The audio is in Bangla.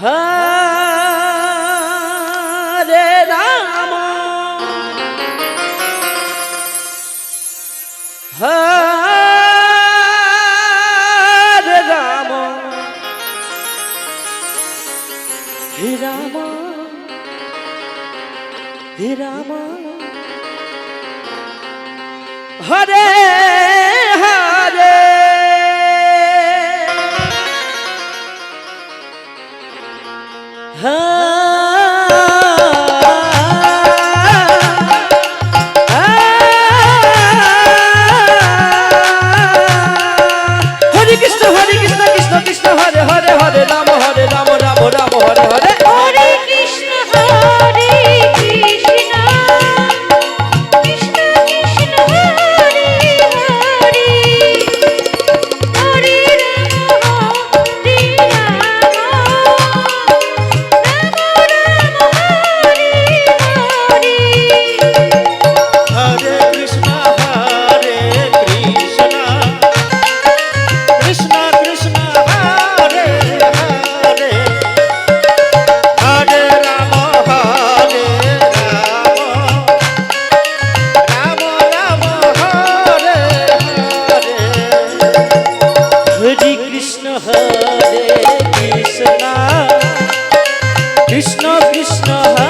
হরে রাম। হরে রাম। হে রাম হে রাম। হরে কৃষ্ণ কৃষ্ণ হরে